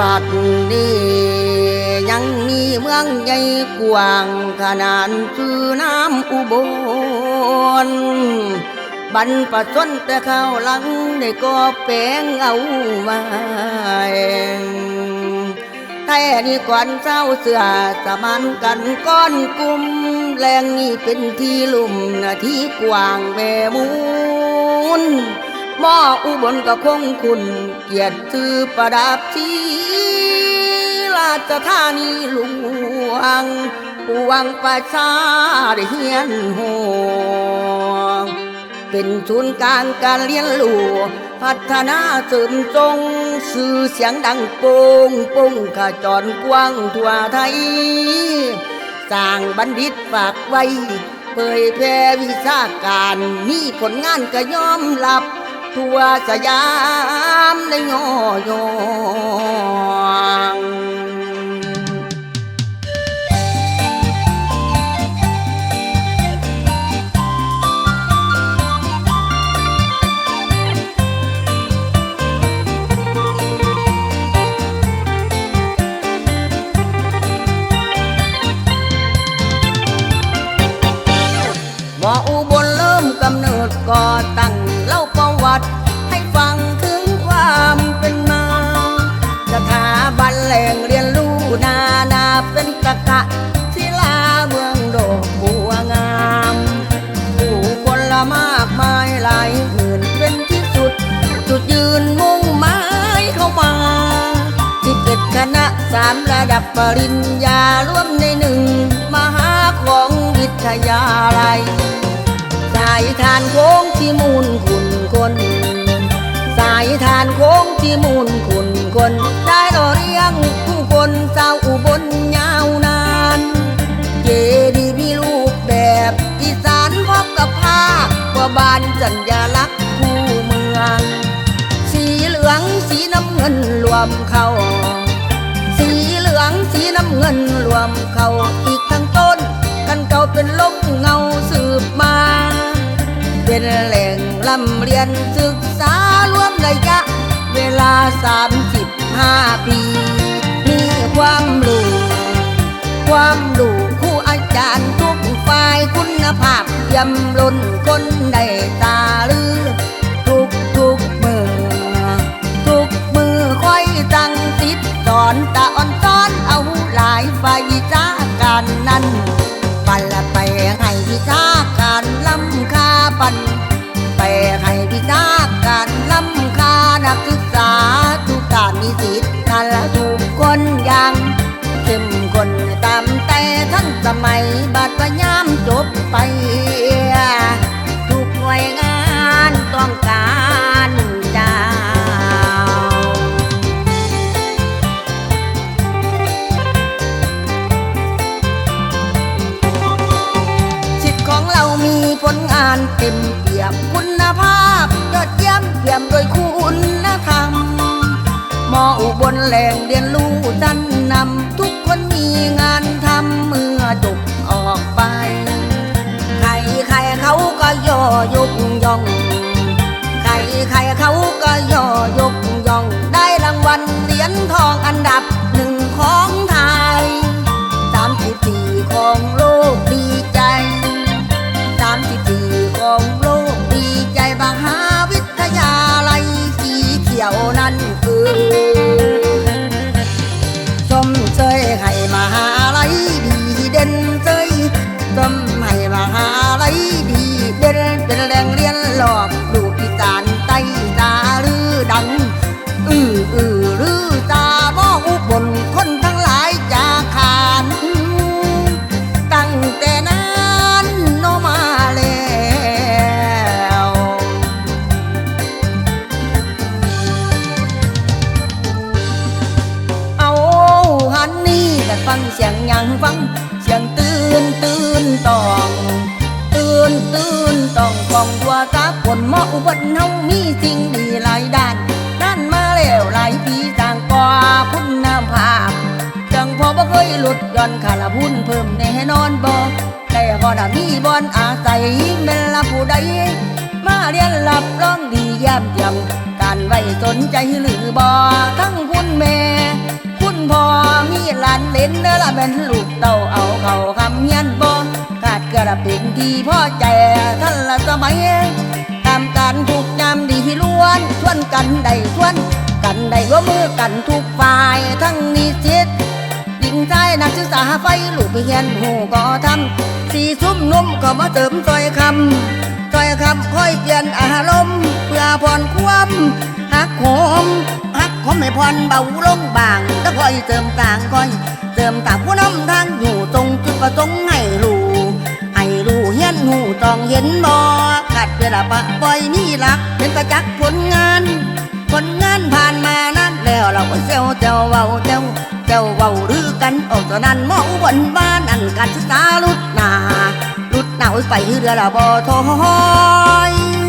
บัดนี้ยังมีเมืองใหญ่กว้างขนาดชื่อน้ำอุบลบรรพชนแต่ข้าวหลังได้ก็แปลงเอาไว้ไทยนี่ก่อนเจ้าเสือสมานกันก้อนกลุ่มแรงนี่เป็นที่ลุ่มที่กว้างแม่มูล หม้ออุบลก็คงคุณ เกียรติชื่อประดับที่ราชธานีหลวงปวงประชาได้เฮียนโหเป็นศูนย์กลางการเรียนรู้พัฒนาเสริมจงสื่อเสียงดังโป่งป่งขจรกว้างทั่วไทย สร้างบัณฑิตฝากไว้เผยแพร่วิชาการมีผลงานก็ยอมรับ ทั่วสยามในงอยอง แหล่งเรียนรู้นานาเป็นตะกะศิลาเมืองโดกบัวงาม ผู้คนละมากมายหลายหมื่นเป็นที่สุด จุดยืนมุ่งหมายเข้ามาสิบเอ็ดคณะสามระดับปริญญารวมในหนึ่ง มหาของวิทยาลัยสายทานโค้งที่มูลคุณ ที่มูลคุณคนได้รอเรียงผู้คนเจ้าอุบลยาวนาน เจดีมีรูปแบบอีสานพบกับผ้าว่าบานสัญญลักษณ์คู่เมือง สีเหลืองสีน้ำเงินรวมเข้า สีเหลืองสีน้ำเงินรวมเข้าอีกทั้งต้นกันเก่าเป็นลมเงาสืบมา เป็นแหล่งลำเรียนศึกษารวมระยะ เวลา35ปีมีความรู้ความรู้ครูอาจารย์ทุกฝ่ายคุณภาพยี่ยมล้นคนได้ตาลือ ทุกทุกมือ ทุกมือคอยตั้งติดสอนตาอ่อนซ้อนเอาหลายฝ่ายวิชาการนั้น เข้มข้นตามแต่ทั้งสมัยบัดว่ายามจบไป ทุกหน่วยงานต้องการเจ้าสิทธิ์ของเรามีผลงานเต็มเปี่ยมคุณภาพ มออุบลแหล่งเรียนรู้ดันนำทุกคนมีงานทำเมื่อจบออกไป ใครใครเขาก็ย่อยกย่อง ใครใครเขาก็ย แหล่งเรียนหลอกลูกอีสานใต้ตาลือดัง อืออือรือตาหมออุบลคนทั้งหลายจะขานตั้งแต่นั้นโนมาแล้วเอาหันนี่แต่ฟังเสียงยังฟัง เสียงตื่นตื่นต่อ คนหมออุบลเฮามีสิ่งดีหลายด้านด้านมาแล้วหลายปีต่างกว่าคุณภาพจังพอบ่เคยหลุดย่อนขาละพุ่นเพิ่มแน่นอนบ่แต่พอน่ะมีบอนอาศัยแม่นละผู้ใดมาเรียนรับร้องดีเยี่ยมยี่ยมการไว้สนใจหรือบ่ทั้งคุณแม่คุณพ่อมีหลานเล่นเด้อละเป็นลูกเต้าเอาเขาคำเฮียนบ่ขาดกระเป็นที่พ่อใจท่านละสมัยามการถูกยามดีล้วนชวนกันได้ชวน กันได้ร่วมมือกันทุกฝ่ายทั้งนิสิตหญิงชายนักศึกษาไฟลูกเฮียนหูก็ทำสีซุ้มนุ่มก็มาเติมซอยคำซอยคำค่อยเปลี่ยนอารมณ์เพื่อผ่อนความหักโหมหักผมไม่ผ่อนเบาลงบางแต่ค่อยเติมกลางค่อย เติมตาผู้นำทางอยู่ตรงจุดประสงค์ให้รู้ให้รู้เฮียน หูต้องเห็นบ่กัดเวลาปะปล่อยนี่ลักเป็นประจักษ์ผลงาน ผลงานผ่านมานานแล้วเราก็เซลเจ้าเว้าเจ้าเจ้าเว้าหรือกันออกตอนนั้นมองบนบ้านอันการศึกษาลุดหนาลุดหนาวไปเรือละบ่ทอย